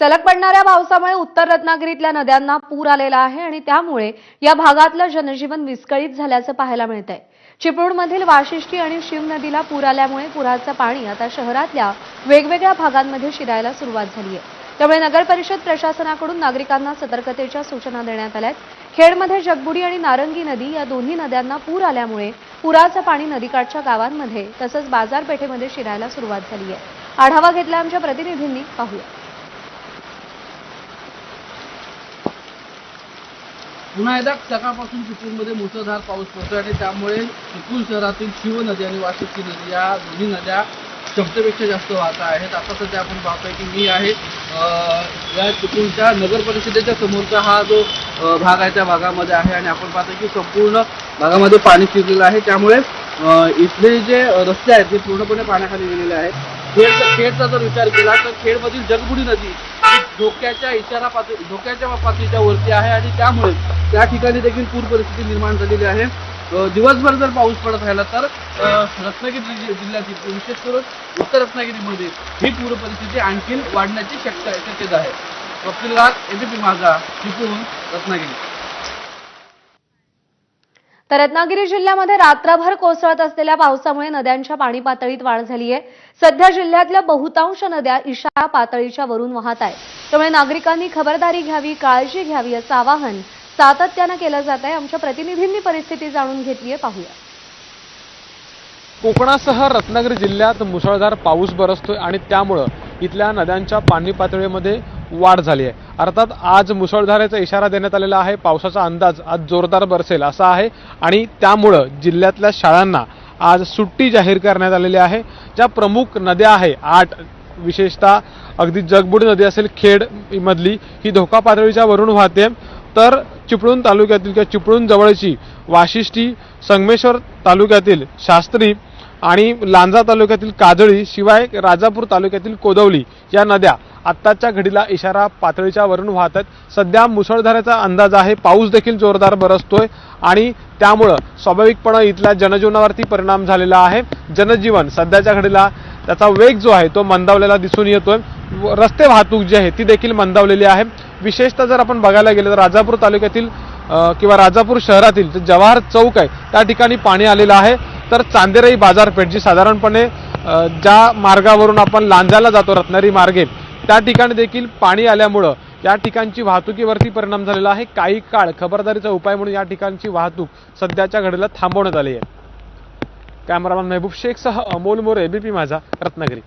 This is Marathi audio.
सलग पडणाऱ्या पावसामुळे उत्तर रत्नागिरीतल्या नद्यांना पूर आलेला आहे आणि त्यामुळे या भागातलं जनजीवन विस्कळीत झाल्याचं पाहायला मिळत आहे चिपळूणमधील वाशिष्ठी आणि शिव नदीला पूर आल्यामुळे पुराचं पाणी आता शहरातल्या वेगवेगळ्या भागांमध्ये शिरायला सुरुवात झाली आहे त्यामुळे नगर परिषद प्रशासनाकडून नागरिकांना सतर्कतेच्या सूचना देण्यात आल्या आहेत खेडमध्ये जगबुडी आणि नारंगी नदी या दोन्ही नद्यांना पूर आल्यामुळे पुराचं पाणी नदीकाठच्या गावांमध्ये तसंच बाजारपेठेमध्ये शिरायला सुरुवात झाली आहे आढावा घेतला आमच्या प्रतिनिधींनी. पाहूया. पुन्हा एकदा सकाळपासून चिपळूणमध्ये मुसळधार पाऊस पडतो आणि त्यामुळे चिपळूण शहरातील शिव नदी आणि वाशिष्ठी नदी या दोन्ही नद्या क्षमतेपेक्षा जास्त वाहत आहेत. आता सध्या आपण पाहतोय की मी आहे या चिपळूणच्या नगर परिषदेच्या समोरचा हा जो भाग आहे त्या भागामध्ये आहे आणि आपण पाहतोय की संपूर्ण भागामध्ये पाणी शिरलेलं आहे. त्यामुळे इथले जे रस्ते आहेत ते पूर्णपणे पाण्याखाली गेलेले आहेत खेड खेडचा जर विचार केला तर खेडमधील जगबुडी नदी धोक्याच्या इशारा पातळी धोक्याच्या पातळीच्या वरती आहे आणि त्यामुळे त्या ठिकाणी देखील पूर परिस्थिती निर्माण झालेली आहे. दिवसभर जर पाऊस पडत राहिला तर रत्नागिरी जिल्ह्यातील विशेष करून उत्तर रत्नागिरीमध्ये ही पूर परिस्थिती आणखीन वाढण्याची शक्य शक्यता आहे. कपिल राग एबीपी माझा चिपळूण रत्नागिरी. तर रत्नागिरी जिल्ह्यामध्ये रात्रभर कोसळत असलेल्या पावसामुळे नद्यांच्या पाणी पातळीत वाढ झाली आहे. सध्या जिल्ह्यातल्या बहुतांश नद्या इशारा पातळीच्या वरून वाहत आहेत. त्यामुळे नागरिकांनी खबरदारी घ्यावी काळजी घ्यावी असं आवाहन सातत्यानं केलं जात आहे. आमच्या प्रतिनिधींनी परिस्थिती जाणून घेतली आहे पाहूया. कोकणासह रत्नागिरी जिल्ह्यात मुसळधार पाऊस बरसतोय आणि त्यामुळं इथल्या नद्यांच्या पाणी पातळीमध्ये वाढ झाली आहे. अर्थात आज मुसळधारेचा इशारा देण्यात आलेला आहे. पावसाचा अंदाज आज जोरदार बरसेल असा आहे. आणि त्यामुळं जिल्ह्यातल्या शाळांना आज सुट्टी जाहीर करण्यात आलेली आहे. ज्या प्रमुख नद्या आहे आठ विशेषतः अगदी जगबुडी नदी असेल खेड मधली ही धोका पातळीच्या वरून वाहते. तर चिपळूण तालुक्यातील किंवा चिपळूण जवळची वाशिष्ठी संगमेश्वर तालुक्यातील शास्त्री आणि लांजा तालुक्यातील काजळी शिवाय राजापूर तालुक्यातील कोदवली या नद्या आत्ताच्या घडीला इशारा पातळीच्या वरून वाहत आहेत सध्या मुसळधाराचा अंदाज आहे. पाऊस देखील जोरदार बरसतोय आणि त्यामुळं स्वाभाविकपणे इथल्या जनजीवनावरती परिणाम झालेला आहे. जनजीवन सध्याच्या घडीला त्याचा वेग जो आहे तो मंदावलेला दिसून येतोय. व- रस्ते वाहतूक जी आहे ती देखील मंदावलेली आहे. विशेषतः जर आपण बघायला गेलं तर राजापूर तालुक्यातील किंवा राजापूर शहरातील जे जवाहर चौक आहे त्या ठिकाणी पाणी आलेलं आहे. तर चांदेराई बाजारपेठ जी साधारणपणे ज्या मार्गावरून आपण लांजाला जातो रत्नारी मार्गे त्या ठिकाणी देखील पाणी आल्यामुळं या ठिकाणची वाहतुकीवरती परिणाम झालेला आहे. काही काळ खबरदारीचा उपाय म्हणून या ठिकाणची वाहतूक सध्याच्या घडीला थांबवण्यात आली आहे. कॅमेरामॅन मेहबूब शेखसह अमोल मोरे एबीपी माझा रत्नागिरी.